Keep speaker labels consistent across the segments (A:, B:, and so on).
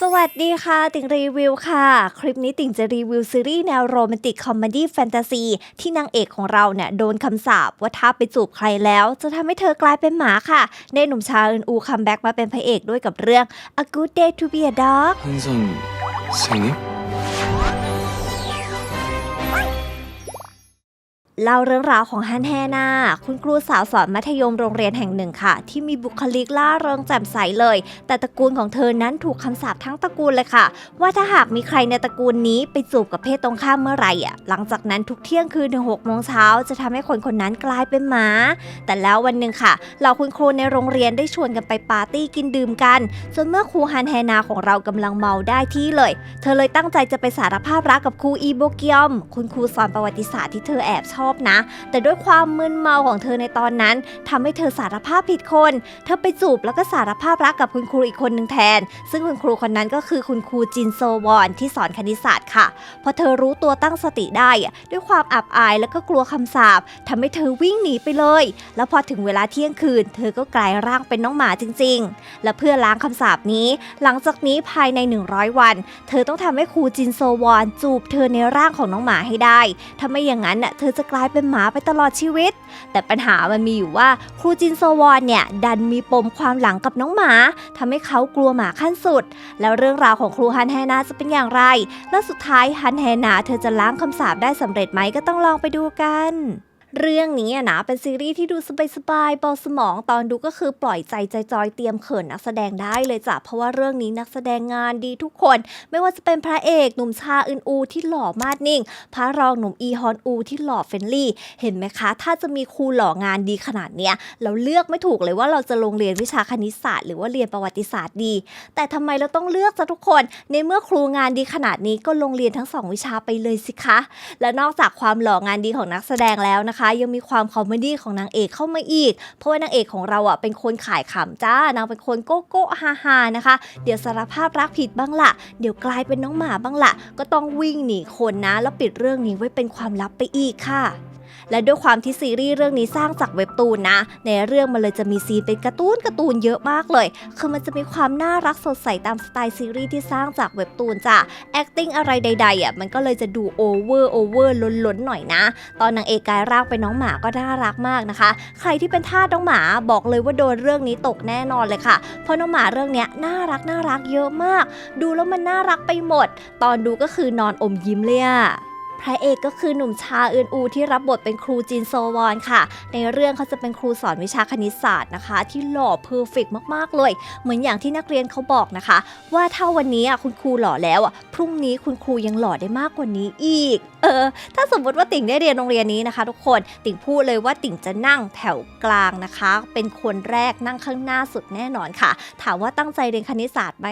A: สวัสดีค่ะ ติ่งรีวิวค่ะ คลิปนี้ติ่งจะรีวิวซีรีส์แนวโรแมนติกคอมเมดี้แฟนตาซีที่นางเอกของเราเนี่ยโดนคำสาปว่าถ้าไปจูบใครแล้ว จะทำให้เธอกลายเป็นหมาค่ะในหนุ่มชาอึนอูคัมแบ็กมาเป็นพระเอกด้วยกับเรื่อง A Good Day to Be a Dog
B: 한선 생님?
A: เล่าเรื่องราวของฮันแฮนาคุณครูสาวสอนมัธยมโรงเรียนแห่งหนึ่งค่ะ ที่มีบุคลิกล่าเริงแจ่มใสเลย แต่ตระกูลของเธอนั้นถูกคำสาปทั้งตระกูลเลยค่ะ ว่าถ้าหากมีใครในตระกูลนี้ไปจูบกับเพศตรงข้ามเมื่อไหร่อะหลังจากนั้นทุกเที่ยงคืนถึงหกโมงเช้าจะทำให้คนคนนั้นกลายเป็นหมา แต่แล้ววันหนึ่งค่ะเหล่าคุณครูในโรงเรียนได้ชวนกันไปปาร์ตี้กินดื่มกันจนเมื่อครูฮันแฮนาของเรากำลังเมาได้ที่เลย เธอเลยตั้งใจจะไปสารภาพรักกับครูอีโบเกียม คุณครูสอนประวัติศาสตร์ที่เธอแอบชอบนะ แต่ด้วยความมึนเมาของเธอในตอนนั้นทำให้เธอสารภาพผิดคน เธอไปจูบแล้วก็สารภาพรักกับคุณครูอีกคนหนึ่งแทน ซึ่งคุณครูคนนั้นก็คือคุณครูจินโซวอนที่สอนคณิตศาสตร์ค่ะ พอเธอรู้ตัวตั้งสติได้ ด้วยความอับอายแล้วก็กลัวคำสาปทำให้เธอวิ่งหนีไปเลย แล้วพอถึงเวลาเที่ยงคืน เธอก็กลายร่างเป็นน้องหมาจริง ๆ และเพื่อล้างคำสาปนี้ หลังจากนี้ภายใน 100 วัน เธอต้องทำให้ครูจินโซวอนจูบเธอในร่างของน้องหมาให้ได้ถ้าไม่อย่างนั้นเธอจะกลายายเป็นหมาไปตลอดชีวิต แต่ปัญหามันมีอยู่ว่าครูจินโซวอนเนี่ยดันมีปมความหลังกับน้องหมาทำให้เขากลัวหมาขั้นสุด แล้วเรื่องราวของครูฮันแฮนาจะเป็นอย่างไร และสุดท้ายฮันแฮนาเธอจะล้างคำสาปได้สำเร็จไหมก็ต้องลองไปดูกัน เรื่องนี้นะเป็นซีรีส์ที่ดูสบายๆเบาสมองตอนดูก็คือปล่อยใจใจจอยเตรียมเขินนักแสดงได้เลยจ้ะเพราะว่าเรื่องนี้นักแสดงงานดีทุกคน ไม่ว่าจะเป็นพระเอกหนุ่มชาอึนอูที่หล่อมาดนิ่ง พระรองหนุ่มอีฮอนอูที่หล่อเฟรนลี่ เห็นไหมคะ ถ้าจะมีครูหล่องานดีขนาดเนี้ยเราเลือกไม่ถูกเลยว่าเราจะลงเรียนวิชาคณิตศาสตร์ หรือว่าเรียนประวัติศาสตร์ดี แต่ทำไมเราต้องเลือกจ้ะทุกคน ในเมื่อครูงานดีขนาดนี้ก็ลงเรียนทั้งสองวิชาไปเลยสิคะ และนอกจากความหล่องานดีของนักแสดงแล้วนะคะยังมีความคอมเมดี้ของนางเอกเข้ามาอีก เพราะว่านางเอกของเราอะเป็นคนขายขำจ้านางเป็นคนโก้โก้ฮาฮานะคะ เดี๋ยวสารภาพรักผิดบ้างละเดี๋ยวกลายเป็นน้องหมาบ้างละก็ต้องวิ่งหนีคนนะ แล้วปิดเรื่องนี้ไว้เป็นความลับไปอีกค่ะ และด้วยความที่ซีรีส์เรื่องนี้สร้างจากเว็บตูนนะ ในเรื่องมันเลยจะมีซีนเป็นการ์ตูนการ์ตูนเยอะมากเลย คือมันจะมีความน่ารักสดใสตามสไตล์ซีรีส์ที่สร้างจากเว็บตูนจ้ะ acting อะไรใดๆอะมันก็เลยจะดูโอเวอร์โอเวอร์ล้นๆหน่อยนะ ตอนนางเอกกลายร่างเป็นน้องหมาก็น่ารักมากนะคะ ใครที่เป็นทาสน้องหมาบอกเลยว่าโดนเรื่องนี้ตกแน่นอนเลยค่ะ เพราะน้องหมาเรื่องเนี้ยน่ารักน่ารักเยอะมาก ดูแล้วมันน่ารักไปหมด ตอนดูก็คือนอนอมยิ้มเลยอะ พระเอกก็คือหนุ่มชาอึนอูที่รับบทเป็นครูจินโซวอนค่ะ ในเรื่องเขาจะเป็นครูสอนวิชาคณิตศาสตร์นะคะ ที่หล่อเพอร์เฟกมากๆเลย เหมือนอย่างที่นักเรียนเขาบอกนะคะ ว่าถ้าวันนี้อะคุณครูหล่อแล้วอะพรุ่งนี้คุณครูยังหล่อได้มากกว่านี้อีก เออ ถ้าสมมติว่าติ่งได้เรียนโรงเรียนนี้นะคะ ทุกคนติ่งพูดเลยว่าติ่งจะนั่งแถวกลางนะคะ เป็นคนแรกนั่งข้างหน้าสุดแน่นอนค่ะ ถามว่าตั้งใจเรียนคณิตศาสตร์ไหม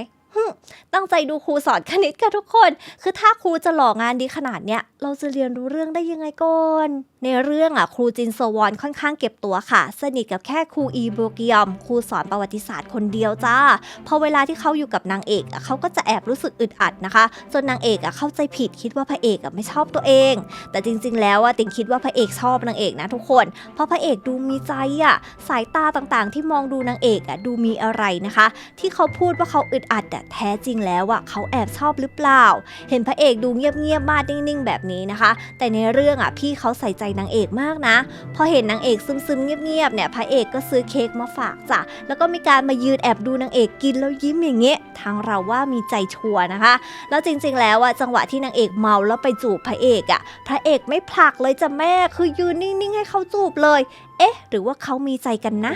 A: ตั้งใจดูครูสอนคณิตค่ะทุกคน คือถ้าครูจะหล่องานดีขนาดเนี้ย เราจะเรียนรู้เรื่องได้ยังไงก่อน ในเรื่องอะครูจินโซวอนค่อนข้างเก็บตัวค่ะ สนิทกับแค่ครูอีโบเกียมครูสอนประวัติศาสตร์คนเดียวจ้า พอเวลาที่เขาอยู่กับนางเอกเขาก็จะแอบรู้สึกอึดอัดนะคะ จนนางเอกอะเข้าใจผิดคิดว่าพระเอกอะไม่ชอบตัวเอง แต่จริง ๆ แล้วอะติงคิดว่าพระเอกชอบนางเอกนะทุกคน เพราะพระเอกดูมีใจอะสายตาต่างๆ ที่มองดูนางเอกอะดูมีอะไรนะคะ ที่เขาพูดว่าเขาอึดอัดอะแท้จริงแล้วอะเขาแอบชอบหรือเปล่า เห็นพระเอกดูเงียบๆมานิ่งๆ แบบนี้นะคะ แต่ในเรื่องอะพี่เขาใส่ใจนางเอกมากนะ พอเห็นนางเอกซึมๆเงียบๆเนี่ยพระเอกก็ซื้อเค้กมาฝากจ้ะแล้วก็มีการมายืนแอบดูนางเอกกินแล้วยิ้มอย่างเงี้ยทางเราว่ามีใจชัวร์นะคะ แล้วจริงๆ แล้วอะจังหวะที่นางเอกเมาแล้วไปจูบพระเอกอะพระเอกไม่ผลักเลยจ้ะแม่คือยืนนิ่งๆ ให้เขาจูบเลย เอ๊ะ หรือว่าเขามีใจกันนะ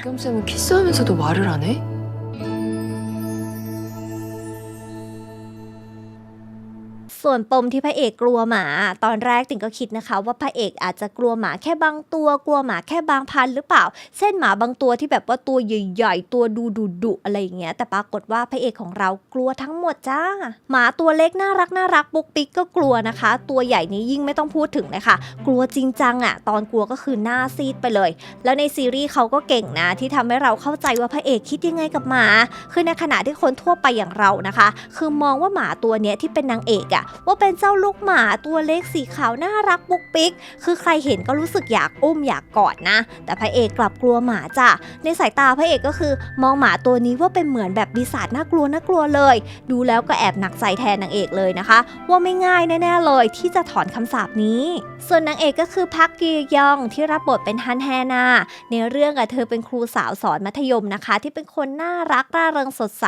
A: ส่วนปมที่พระเอกกลัวหมา ตอนแรกติ่งก็คิดนะคะ ว่าพระเอกอาจจะกลัวหมาแค่บางตัว กลัวหมาแค่บางพันหรือเปล่า เช่นหมาบางตัวที่แบบว่าตัวใหญ่ๆ ตัวดูดุดุๆอะไรอย่างเงี้ย แต่ปรากฏว่าพระเอกของเรากลัวทั้งหมดจ้า หมาตัวเล็กน่ารักน่ารักปุ๊กปิ๊กก็กลัวนะคะ ตัวใหญ่นี้ยิ่งไม่ต้องพูดถึงเลยค่ะ กลัวจริงจังอะตอนกลัวก็คือหน้าซีดไปเลย แล้วในซีรีส์เขาก็เก่งนะที่ทำให้เราเข้าใจว่าพระเอกคิดยังไงกับหมา คือในขณะที่คนทั่วไปอย่างเรานะคะ คือมองว่าหมาตัวเนี้ยที่เป็นนางเอกอะว่าเป็นเจ้าลูกหมาตัวเล็กสีขาวน่ารักปุกปิก คือใครเห็นก็รู้สึกอยากอุ้มอยากกอดนะ แต่พระเอกกลับกลัวหมาจ้ะ ในสายตาพระเอกก็คือ มองหมาตัวนี้ว่าเป็นเหมือนแบบปีศาจน่ากลัวน่ากลัวเลย ดูแล้วก็แอบหนักใจแทนนางเอกเลยนะคะ ว่าไม่ง่ายแน่ๆเลยที่จะถอนคำสาปนี้ ส่วนนางเอกก็คือพักกียองที่รับบทเป็นฮันแฮนาในเรื่องอะเธอเป็นครูสาวสอนมัธยมนะคะ ที่เป็นคนน่ารักร่าเริงสดใส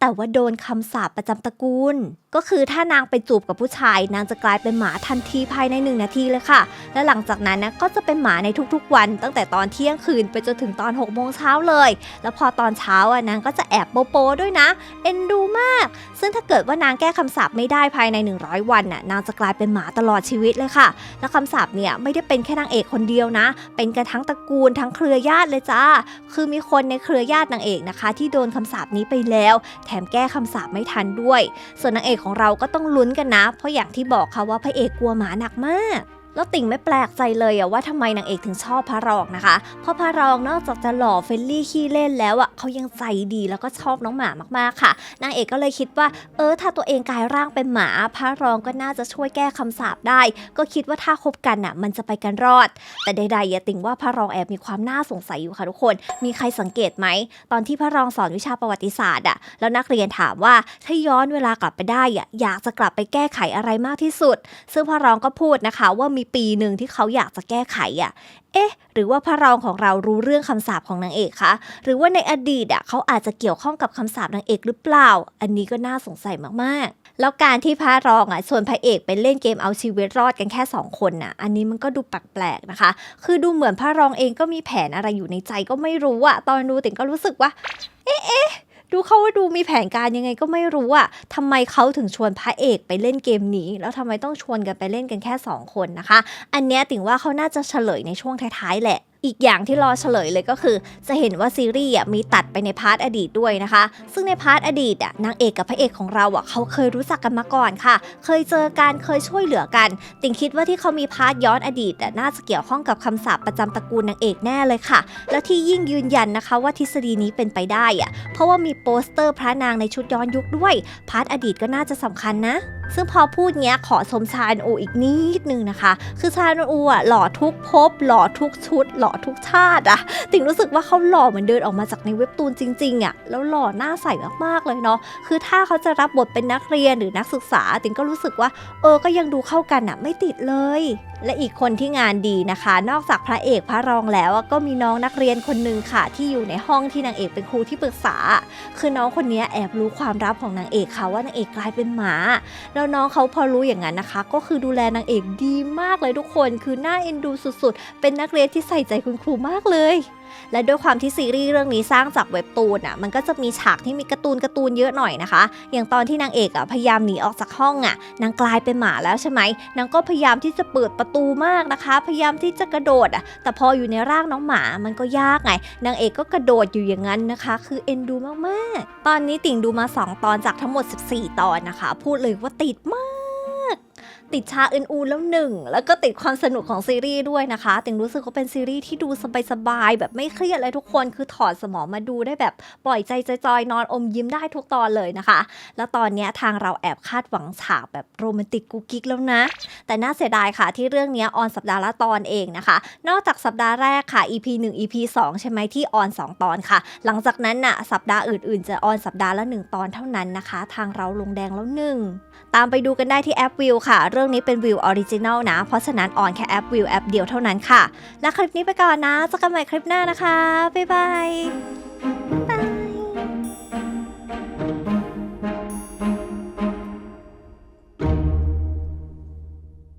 A: แต่ว่าโดนคำสาปประจำตระกูล ก็คือถ้านางไปจูบกับผู้ชาย นางจะกลายเป็นหมาทันทีภายในหนึ่งนาทีเลยค่ะ และหลังจากนั้นนะก็จะเป็นหมาในทุกๆวัน ตั้งแต่ตอนเที่ยงคืนไปจนถึงตอน6กโมงเช้าเลย แล้วพอตอนเช้าอะนางก็จะแอบโปโปด้วยนะ เอ็นดูมาก ซึ่งถ้าเกิดว่านางแก้คำสาปไม่ได้ภายใน 100 วันน่ะนางจะกลายเป็นหมาตลอดชีวิตเลยค่ะ และคำสาปเนี่ยไม่ได้เป็นแค่นางเอกคนเดียวนะ เป็นกันทั้งตระกูลทั้งเครือญาติเลยจ้า คือมีคนในเครือญาตินางเอกนะคะ ที่โดนคำสาปนี้ไปแล้ว แถมแก้คำสาปไม่ทันด้วย ส่วนนางเอกของเราก็ต้องลุ้นกันนะ เพราะอย่างที่บอกค่ะว่าพระเอกกลัวหมาหนักมาก แล้วติ่งไม่แปลกใจเลยอะว่าทำไมนางเอกถึงชอบพระรองนะคะ เพราะพระรองนอกจากจะหล่อเฟรนลี่ขี้เล่นแล้วอะเขายังใจดีแล้วก็ชอบน้องหมามากๆค่ะ นางเอกก็เลยคิดว่า เออ ถ้าตัวเองกลายร่างเป็นหมา พระรองก็น่าจะช่วยแก้คำสาปได้ ก็คิดว่าถ้าคบกันน่ะมันจะไปกันรอด แต่ใดๆอย่าติ่งว่าพระรองแอบมีความน่าสงสัยอยู่ค่ะทุกคน มีใครสังเกตไหม ตอนที่พระรองสอนวิชาประวัติศาสตร์อะแล้วนักเรียนถามว่าถ้าย้อนเวลากลับไปได้อะอยากจะกลับไปแก้ไขอะไรมากที่สุด ซึ่งพระรองก็พูดนะคะว่ามีปีหนึ่งที่เขาอยากจะแก้ไขอะเอ๊ะ หรือว่าพระรองของเรารู้เรื่องคำสาปของนางเอกคะ หรือว่าในอดีตอะเขาอาจจะเกี่ยวข้องกับคำสาปนางเอกหรือเปล่า อันนี้ก็น่าสงสัยมากๆแล้วการที่พระรองอะส่วนพระเอกไปเล่นเกมเอาชีวิตรอดกันแค่ 2 คนน่ะ อันนี้มันก็ดูแปลกๆนะคะ คือดูเหมือนพระรองเองก็มีแผนอะไรอยู่ในใจก็ไม่รู้อะตอนดูติ่งก็รู้สึกว่า เอ๊ะ ดูเขาว่าดูมีแผนการยังไงก็ไม่รู้อะทำไมเขาถึงชวนพระเอกไปเล่นเกมนี้ แล้วทำไมต้องชวนกันไปเล่นกันแค่ 2 คนนะคะ อันเนี้ยติ่งว่าเขาน่าจะเฉลยในช่วงท้ายๆแหละ อีกอย่างที่รอเฉลยเลยก็คือ จะเห็นว่าซีรีส์มีตัดไปในพาร์ทอดีตด้วยนะคะ ซึ่งในพาร์ทอดีตอะนางเอกกับพระเอกของเราอะเขาเคยรู้จักกันมาก่อนค่ะ เคยเจอกันเคยช่วยเหลือกัน ติงคิดว่าที่เขามีพาร์ทย้อนอดีตอะน่าจะเกี่ยวข้องกับคำสาปประจำตระกูลนางเอกแน่เลยค่ะ และที่ยิ่งยืนยันนะคะว่าทฤษฎีนี้เป็นไปได้อะเพราะว่ามีโปสเตอร์พระนางในชุดย้อนยุคด้วย พาร์ทอดีตก็น่าจะสำคัญนะ ซึ่งพอพูดเงี้ยขอชมชาญอูอีกนิดนึงนะคะ คือชาญอูอะหล่อทุกภพหล่อทุกชุด หล่อทุกชาติอะติ่งรู้สึกว่าเขาหล่อเหมือนเดินออกมาจากในเว็บตูนจริงๆอะแล้วหล่อหน้าใสมากๆเลยเนาะคือถ้าเขาจะรับบทเป็นนักเรียนหรือนักศึกษา ติ่งก็รู้สึกว่า เออก็ยังดูเข้ากันอะไม่ติดเลย และอีกคนที่งานดีนะคะ นอกจากพระเอกพระรองแล้วก็มีน้องนักเรียนคนหนึ่งค่ะ ที่อยู่ในห้องที่นางเอกเป็นครูที่ปรึกษา คือน้องคนนี้แอบรู้ความลับของนางเอกค่ะว่านางเอกกลายเป็นหมาแล้วแล้วน้องเขาพอรู้อย่างนั้นนะคะ ก็คือดูแลนางเอกดีมากเลยทุกคน คือน่าเอ็นดูสุดๆ เป็นนักเรียนที่ใส่ใจคุณครูมากเลย และด้วยความที่ซีรีส์เรื่องนี้สร้างจากเว็บตูนอะมันก็จะมีฉากที่มีการ์ตูนการ์ตูนเยอะหน่อยนะคะ อย่างตอนที่นางเอกอะพยายามหนีออกจากห้องอะนางกลายเป็นหมาแล้วใช่ไหมนางก็พยายามที่จะเปิดประตูมากนะคะ พยายามที่จะกระโดดอะแต่พออยู่ในร่างน้องหมามันก็ยากไงนางเอกก็กระโดดอยู่อย่างนั้นนะคะ คือเอ็นดูมากๆ ตอนนี้ติ่งดูมา 2 ตอนจากทั้งหมด 14 ตอนนะคะ พูดเลยว่าติดมาก ติดชาอื่นอูแล้วหนึ่งแล้วก็ติดความสนุกของซีรีส์ด้วยนะคะติงรู้สึกว่าเป็นซีรีส์ที่ดูสบายๆแบบไม่เครียดเลยทุกคนคือถอดสมองมาดูได้แบบปล่อยใจจอยๆนอนอมยิ้มได้ทุกตอนเลยนะคะ แล้วตอนนี้ทางเราแอบคาดหวังฉากแบบโรแมนติกกุ๊กกิ๊กแล้วนะ แต่น่าเสียดายค่ะที่เรื่องนี้ออนสัปดาห์ละตอนเองนะคะ นอกจากสัปดาห์แรกค่ะ EP 1 EP 2 ใช่ไหมที่ออน 2 ตอนค่ะ หลังจากนั้นน่ะสัปดาห์อื่นๆ จะออนสัปดาห์ละ 1 ตอนเท่านั้นนะคะ ทางเราลงแดงแล้วหนึ่งตามไปดูกันได้ที่แอปวิวค่ะเรื่องนี้เป็นวิวออริจินัลนะ เพราะฉะนั้นออนแค่แอปวิวแอปเดียวเท่านั้นค่ะ และคลิปนี้ไปก่อนนะเจอกันใหม่คลิปหน้านะคะ บ๊ายบาย